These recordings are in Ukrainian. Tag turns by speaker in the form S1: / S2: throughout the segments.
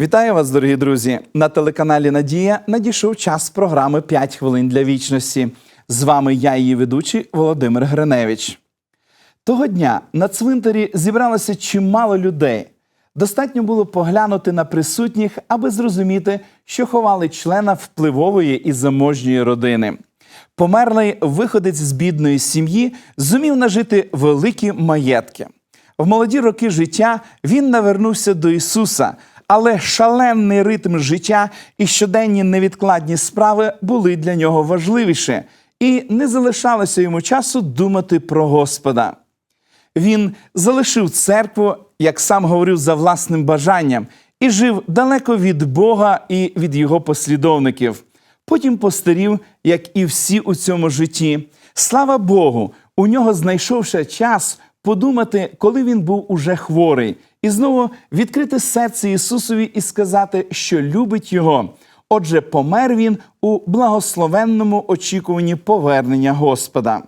S1: Вітаю вас, дорогі друзі! На телеканалі Надія надійшов час програми «5 хвилин для вічності. З вами я, її ведучий Володимир Гриневич. Того дня на цвинтарі зібралося чимало людей. Достатньо було поглянути на присутніх, аби зрозуміти, що ховали члена впливової і заможньої родини. Померлий виходець з бідної сім'ї зумів нажити великі маєтки. В молоді роки життя він навернувся до Ісуса, але шалений ритм життя і щоденні невідкладні справи були для нього важливіші, і не залишалося йому часу думати про Господа. Він залишив церкву, як сам говорив, за власним бажанням, і жив далеко від Бога і від його послідовників. Потім постарів, як і всі у цьому житті. Слава Богу, у нього знайшовся час подумати, коли він був уже хворий, і знову відкрити серце Ісусові і сказати, що любить його. Отже, помер він у благословенному очікуванні повернення Господа.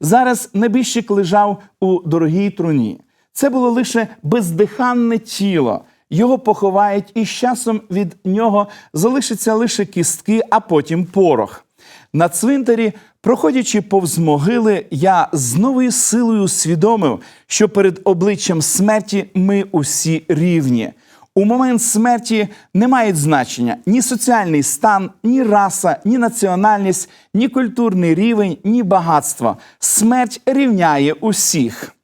S1: Зараз небіжчик лежав у дорогій труні. Це було лише бездиханне тіло. Його поховають, і з часом від нього залишаться лише кістки, а потім порох. На цвинтарі, проходячи повз могили, я з новою силою усвідомив, що перед обличчям смерті ми усі рівні. У момент смерті не мають значення ні соціальний стан, ні раса, ні національність, ні культурний рівень, ні багатство. Смерть рівняє усіх.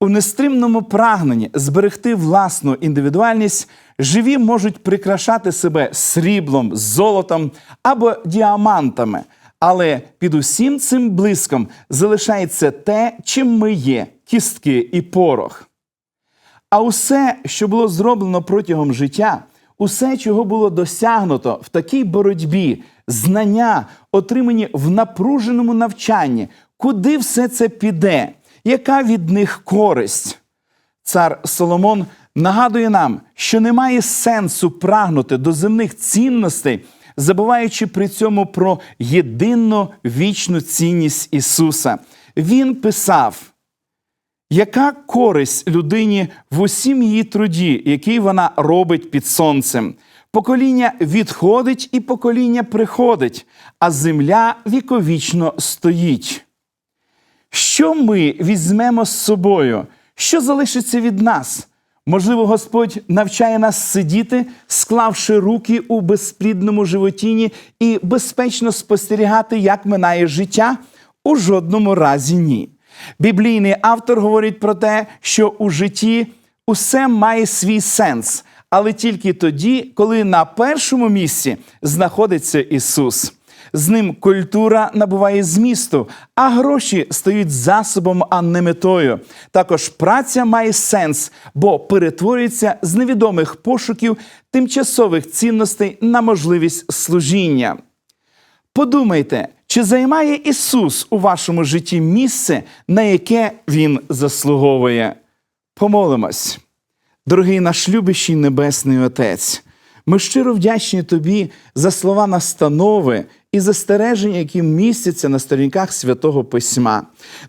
S1: У нестримному прагненні зберегти власну індивідуальність живі можуть прикрашати себе сріблом, золотом або діамантами. Але під усім цим блиском залишається те, чим ми є кістки і порох. А усе, що було зроблено протягом життя, усе, чого було досягнуто в такій боротьбі, знання, отримані в напруженому навчанні, куди все це піде, яка від них користь? Цар Соломон нагадує нам, що немає сенсу прагнути до земних цінностей, забуваючи при цьому про єдинну вічну цінність Ісуса. Він писав. Яка користь людині в усім її труді, який вона робить під сонцем? Покоління відходить і покоління приходить, а земля віковічно стоїть. Що ми візьмемо з собою? Що залишиться від нас? Можливо, Господь навчає нас сидіти, склавши руки у безплідному животіні і безпечно спостерігати, як минає життя? У жодному разі ні. Біблійний автор говорить про те, що у житті усе має свій сенс, але тільки тоді, коли на першому місці знаходиться Ісус. З ним культура набуває змісту, а гроші стають засобом, а не метою. Також праця має сенс, бо перетворюється з невідомих пошуків тимчасових цінностей на можливість служіння. Подумайте, чи займає Ісус у вашому житті місце, на яке Він заслуговує? Помолимось. Дорогий наш любящий Небесний Отець, ми щиро вдячні Тобі за слова настанови і застереження, які містяться на сторінках святого Письма.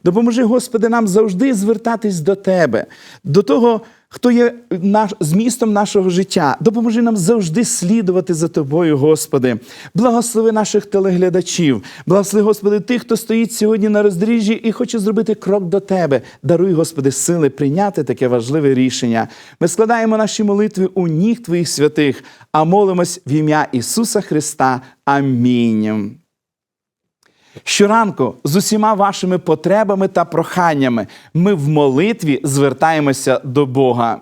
S1: Допоможи, Господи, нам завжди звертатись до Тебе, до того, хто є наш, змістом нашого життя. Допоможи нам завжди слідувати за Тобою, Господи. Благослови наших телеглядачів, благослови, Господи, тих, хто стоїть сьогодні на роздоріжжі і хоче зробити крок до Тебе. Даруй, Господи, сили прийняти таке важливе рішення. Ми складаємо наші молитви у ніг Твоїх святих, а молимось в ім'я Ісуса Христа. Амінь. Щоранку з усіма вашими потребами та проханнями ми в молитві звертаємося до Бога.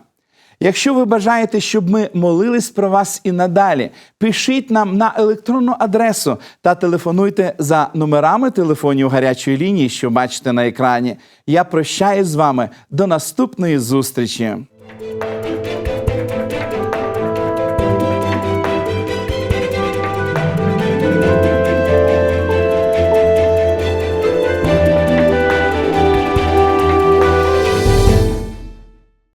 S1: Якщо ви бажаєте, щоб ми молились про вас і надалі, пишіть нам на електронну адресу та телефонуйте за номерами телефонів гарячої лінії, що бачите на екрані. Я прощаюсь з вами до наступної зустрічі.